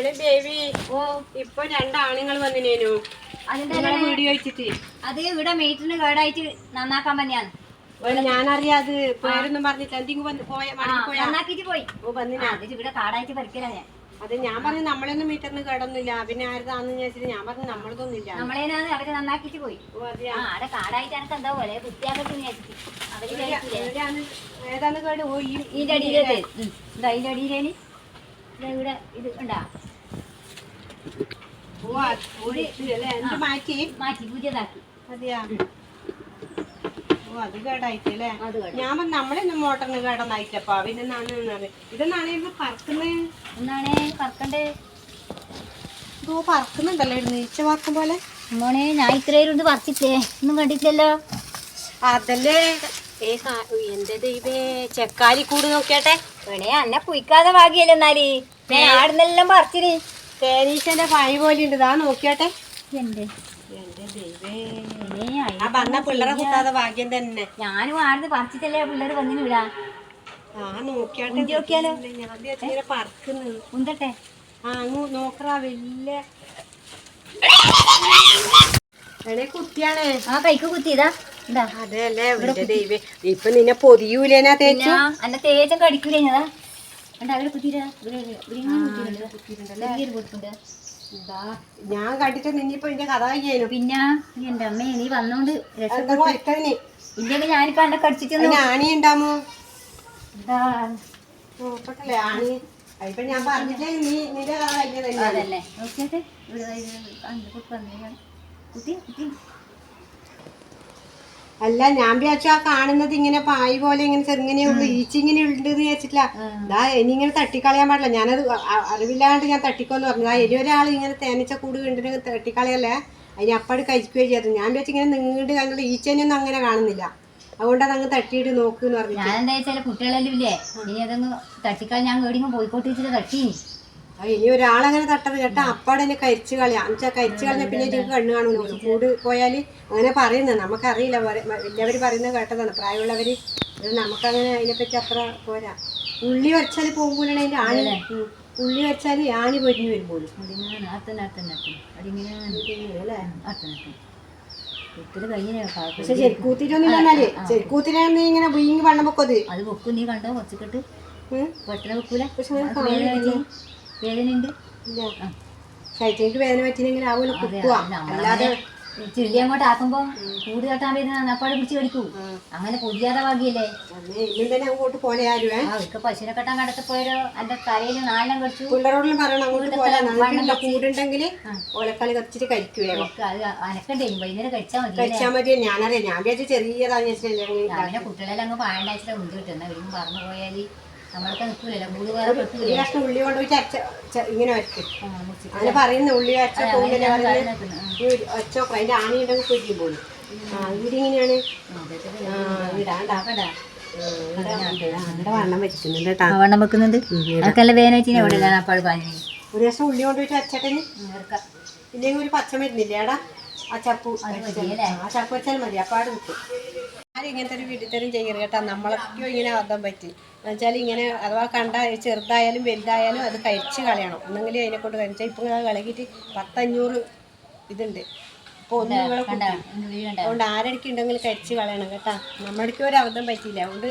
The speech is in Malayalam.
എടി ബേബി ഓ ഇപ്പൊ രണ്ടാണുങ്ങൾ വന്നിനേനു നിങ്ങളെ വീഡിയോ വെച്ചിട്ട്. അത് ഇവിടെ മീറ്ററിന് കേടായിട്ട് നന്നാക്കാൻ ഓലെ ഞാനറിയാത്. പേരൊന്നും പറഞ്ഞിട്ട് എന്തെങ്കിലും വന്ന് പോയ നന്നാക്കിട്ട് പോയി? ഓ വന്നിനാ ഇവിടെ കാടായിട്ട് ഞാൻ. അത് ഞാൻ പറഞ്ഞു നമ്മളൊന്നും മീറ്ററിന് കേടൊന്നുമില്ല. പിന്നെ ആരുതാന്ന് ഞാൻ പറഞ്ഞു നമ്മളതൊന്നുമില്ല. നമ്മളേനാണ് അവർ നന്നാക്കിട്ട് പോയി. കാടായിട്ട് എനക്ക് എന്താ പോലെ വൃത്തിയാക്കട്ടെ ഏതാണ് കേട്? ഓ ഈ ഇതിന്റെ അടിയിലേ ഇതാ. ഇതിന്റെ അടിയിലേന്. ഇവിടെ ഇത് ഉണ്ടാ ഓ അത് ഓ, ഇത് അല്ലേ എന്ത് മാറ്റി. മാറ്റി പുതിയതാക്കി. അതെയാ? ഓ അത് കേടായിട്ടല്ലേ? അത് കേട്ടോ ഞാൻ പറഞ്ഞു നമ്മളെന്നും മോട്ടറിന് കേടൊന്നായിട്ടപ്പാ. പിന്നെ നാണ് ഇതെന്നാണ് ഇത് പറക്കുന്നത് എന്നാണ് പറക്കണ്ടേ? ഇതോ പറക്കുന്നുണ്ടല്ലോ ഒരു നീച്ച പറക്കും പോലെ. മോനെ ഞാൻ ഇത്രയും ഇത് പറിച്ചിട്ടേ. ഒന്നും കണ്ടിട്ടില്ലല്ലോ. അതല്ലേ. ഏ എന്റെ ദൈവേ ചെക്കാലി കൂട് നോക്കിയാട്ടെ. വേണേ അന്നെ കുയിക്കാതെ ഭാഗ്യല്ലേ എന്നാൽ? ഞാൻ ആടുന്നെല്ലാം പറിച്ചിന്. തേനീച്ചന്റെ ഫൈ പോലെ ഉണ്ട് ഇതാ നോക്കിയാട്ടെ എന്റെ. ആ വന്ന പിള്ളേരെ കുത്താതെ ഭാഗ്യം തന്നെ. ഞാൻ വാർന്ന് പറിച്ചിട്ടല്ലേ പിള്ളേർ വന്നിന് വിടാ? ആ നോക്കിയാട്ടെ. നോക്കിയാലോ? ഞാൻ വിചാരിച്ചു ഇങ്ങനെ പറക്കുന്നത് ഉന്തട്ടെ. ആ അങ്ങ് നോക്കറാ വല്യ. എടേ കുത്തിയാണേ ആ കൈക്ക് കുത്തിയതാ എന്താ അതെ അല്ലേ ദൈവേ. ഇപ്പൊ നിന്നെ പൊതിയൂലേനാ തേച്ചു? അല്ല തേച്ചും തേച്ചം കടിക്കൂലേ ഞാ എന്താ അവിടെ ഞാൻ കണ്ടിട്ട് നിന്നിപ്പോ ഇതിന്റെ കഥ കഴിഞ്ഞു പിന്നെ എന്റെ അമ്മേ നീ വന്നോണ്ട് ഇല്ലെങ്കിൽ ഞാനിപ്പോ എന്നെ കടിച്ചിട്ട് ആണി ഉണ്ടാമോ? ഞാൻ പറഞ്ഞില്ലേ നീ നിന്റെ കഥ കഴിഞ്ഞതല്ലേ? കുട്ടി നോക്കിയാട്ടെ ഇവിടെ ദാ ഇത് കണ്ട് കുത്തി വന്നേക്കാണ്. കുത്തി കുത്തി അല്ല ഞാൻ വിചാരിച്ചു ആ കാണുന്നത് ഇങ്ങനെ പായ് പോലെ ഇങ്ങനെ ചെറുങ്ങനെ ഉള്ളു ഈച്ച ഇങ്ങനെ ഉണ്ട് എന്ന് വിചാരിച്ചിട്ടില്ല ദാ ഇനി ഇങ്ങനെ തട്ടിക്കളയാൻ പാടില്ല. ഞാനത് അറിവില്ലാണ്ട് ഞാൻ തട്ടിക്കോന്ന് പറഞ്ഞു. ആ ഇനി ഒരാൾ ഇങ്ങനെ തേനച്ച കൂട് കണ്ടിട്ട് തട്ടിക്കളയല്ലേ? അതിന് അപ്പാട് കഴിക്കുകയും ചെയ്തു ഞാൻ വിചാരിച്ചു ഇങ്ങനെ നീണ്ട് കണ്ടുള്ള ഈച്ചനെയൊന്നും അങ്ങനെ കാണുന്നില്ല. അതുകൊണ്ട് അതങ്ങ് തട്ടിയിട്ട് നോക്കുന്ന് പറഞ്ഞു ഞാൻ എന്താ വെച്ചാൽ കുട്ടികളെല്ലാം ഇല്ലേ? ഇനി അതങ്ങ് തട്ടിക്കാൾ ഞാൻ എവിടെയെങ്കിലും പോയിക്കോട്ടിച്ചിട്ട് തട്ടി ഇനി ഒരാളങ്ങനെ തട്ടത് കേട്ടാ. അപ്പാടെ എന്നെ കരിച്ചു കളിയാ എന്നുവെച്ചാൽ കരിച്ചു കളഞ്ഞ പിന്നെ എനിക്ക് കണ്ണു കാണൂല. കൂട് പോയാൽ അങ്ങനെ പറയുന്നത്. നമുക്കറിയില്ല. വലിയവര് വലിയവർ പറയുന്നത് കേട്ടതാണ്. പ്രായമുള്ളവര് ഇത് നമുക്കങ്ങനെ അതിനെപ്പറ്റി അത്ര പോരാ. ഉള്ളി വരച്ചാൽ പോകുമ്പോഴാണ് അതിന്റെ ആണി. ഉള്ളി വെച്ചാൽ ആണി പൊരിഞ്ഞു വരും പോലും. അതിങ്ങനെ നാത്തൻ നാത്തൻ നാത്തൻ അതിങ്ങനെ അല്ലേ? നാത്തൻ നാത്തൻ കുത്തിരി കഴിഞ്ഞ പക്ഷെ ചെരുക്കൂത്തിട്ടൊന്നും ഇല്ലെന്നാൽ ചെരുക്കൂത്തിനാണ് ഇങ്ങനെ വീങ്ങി വണ്ണം പൊക്കത് അത്. വെക്കും. നീ കണ്ടോ? കുറച്ചിട്ട്. പെട്ടെന്ന് വെക്കൂല? പക്ഷെ ഞാൻ അത് വേദന വെച്ച് വേദന ഉണ്ട് ഇല്ല ശൈത്യക്ക് വേദന പറ്റിനെങ്കിൽ ആവുമല്ലോ കുത്തുക അല്ലാതെ ചെല്ലി അങ്ങോട്ട് ആക്കുമ്പോ കൂട് കെട്ടാൻ വരുന്ന അപ്പാട് പിടിച്ച് കടിക്കൂ. അങ്ങനെ പൊതിയാതെ അവർക്ക് തന്നെ അങ്ങോട്ട് ഇക്ക പശുവിനെ കെട്ടാൻ കടത്തപ്പോയോ എന്റെ തലയിൽ നാലെണ്ണം കടിച്ചു. പിള്ളേരോടും പറയണം കൂടുണ്ടെങ്കിൽ കത്തിച്ചിട്ട് അനക്കണ്ടേ വൈകുന്നേരം കഴിച്ചാൽ മതി കഴിച്ചാൽ മതി ഞാനറിയാം. ഞാൻ ചെറിയ രാവിലെ കുട്ടികളെല്ലാം അങ്ങ് പാണ്ടാഴ്ച മുന്തി കിട്ടുന്ന. ഇവരും പറഞ്ഞു പോയാൽ ഒരു കഷ്ണം ഉള്ളി കൊണ്ടുപോയി അരച്ച ഇങ്ങനെ മുറിച്ചിട്ട് അങ്ങനെ പറയുന്ന ഉള്ളി അരച്ച പോകുന്നില്ല ഒരു അതിന്റെ ആണി ഉണ്ടെങ്കിൽ പൊരിക്കും പോലും ആ ഇവരിങ്ങനെയാണ് ഇങ്ങനെയാണ്. ഇടാണ്ടാ വണ്ണം വെച്ചിട്ടുണ്ട് കേട്ടാ. വണ്ണം വെക്കുന്നുണ്ട്. എവിടെ അപ്പോൾ പറഞ്ഞു ഒരു ദിവസം ഉള്ളി കൊണ്ടുപോയിട്ട് അച്ചട്ടന് ഇല്ലെങ്കിൽ ഒരു പച്ച മരുന്നില്ലേടാ ആ ചപ്പു ആ ചപ്പ് വെച്ചാൽ മതി. അപ്പാട് ആരും ഇങ്ങനത്തെ ഒരു വീട്ടിത്തരം ചെയ്യരുത് കേട്ടോ. നമ്മളൊക്കെ ഇങ്ങനെ അബദ്ധം പറ്റി. എന്നുവെച്ചാൽ ഇങ്ങനെ അഥവാ കണ്ട ചെറുതായാലും വലുതായാലും അത് കഴിച്ച് കളയണം. എന്നെങ്കിലും അതിനെ കൊണ്ട് കഴിച്ചാൽ ഇപ്പം അത് കളകിയിട്ട് പത്തഞ്ഞൂറ് ഇതുണ്ട്. അപ്പോൾ ഒന്നും നിങ്ങളെ. അതുകൊണ്ട് ആരടിക്കുണ്ടെങ്കിൽ കഴിച്ച് കളയണം കേട്ടാ. നമ്മളടിക്കും ഒരു അബദ്ധം പറ്റിയില്ല. അതുകൊണ്ട്